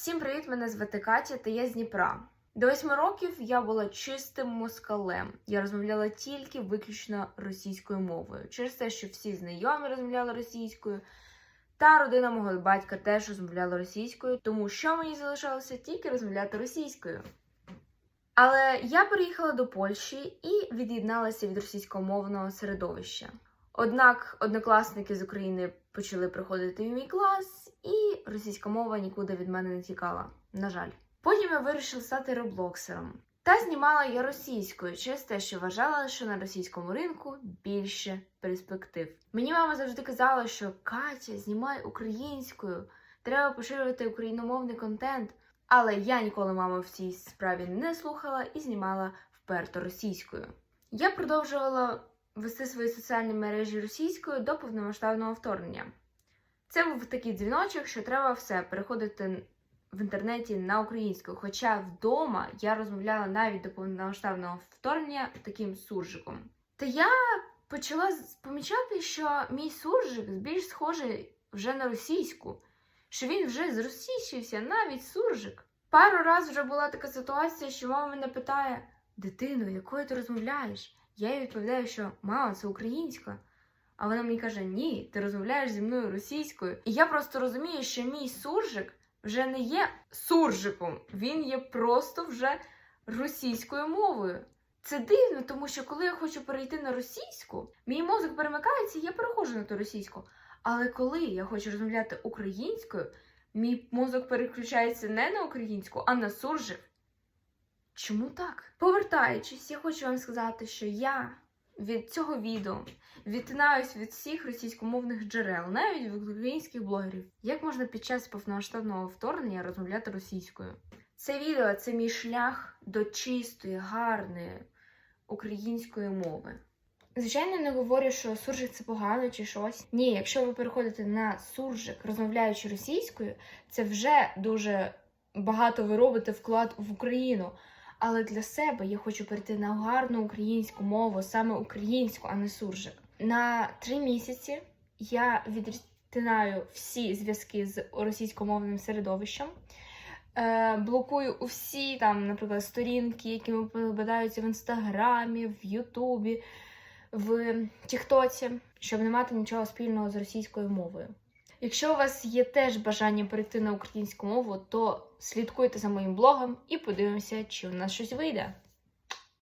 Всім привіт! Мене звати Катя та я з Дніпра. До восьми років я була чистим москалем. Я розмовляла тільки виключно російською мовою, через те, що всі знайомі розмовляли російською, та родина мого батька теж розмовляла російською, тому що мені залишалося тільки розмовляти російською. Але я переїхала до Польщі і від'єдналася від російськомовного середовища. Однак однокласники з України почали приходити в мій клас, і російська мова нікуди від мене не тікала. На жаль. Потім я вирішила стати реблоксером. Та знімала я російською через те, що вважала, що на російському ринку більше перспектив. Мені мама завжди казала, що Катя, знімай українською, треба поширювати україномовний контент. Але я ніколи маму в цій справі не слухала і знімала вперто російською. Я продовжувала вести свої соціальні мережі російською до повномасштабного вторгнення. Це був такий дзвіночок, що треба все переходити в інтернеті на українську. Хоча вдома я розмовляла навіть до повномасштабного вторгнення таким суржиком. Та я почала помічати, що мій суржик більш схожий вже на російську, що він вже зросійщився, навіть суржик. Пару разів вже була така ситуація, що мама мене питає: дитино, якою ти розмовляєш? Я їй відповідаю, що мама, це українська. А вона мені каже: Ні, ти розмовляєш зі мною російською. І я просто розумію, що мій суржик вже не є суржиком, він є просто вже російською мовою. Це дивно, тому що коли я хочу перейти на російську, мій мозок перемикається, і я переходжу на ту російську. Але коли я хочу розмовляти українською, мій мозок переключається не на українську, а на суржик. Чому так? Повертаючись, я хочу вам сказати, що я від цього відео відтинаюсь від всіх російськомовних джерел, навіть від українських блогерів. Як можна під час повномасштабного вторгнення розмовляти російською? Це відео це мій шлях до чистої, гарної української мови. Звичайно, не говорю, що суржик це погано чи щось. Ні, якщо ви переходите на суржик, розмовляючи російською, це вже дуже багато ви робите вклад в Україну. Але для себе я хочу перейти на гарну українську мову, саме українську, а не суржик. На три місяці я відтинаю всі зв'язки з російськомовним середовищем. Е, блокую усі там, наприклад, сторінки, які попадаються в інстаграмі, в Ютубі, в Тіктоці, щоб не мати нічого спільного з російською мовою. Якщо у вас є теж бажання перейти на українську мову, то слідкуйте за моїм блогом і подивимося, чи у нас щось вийде.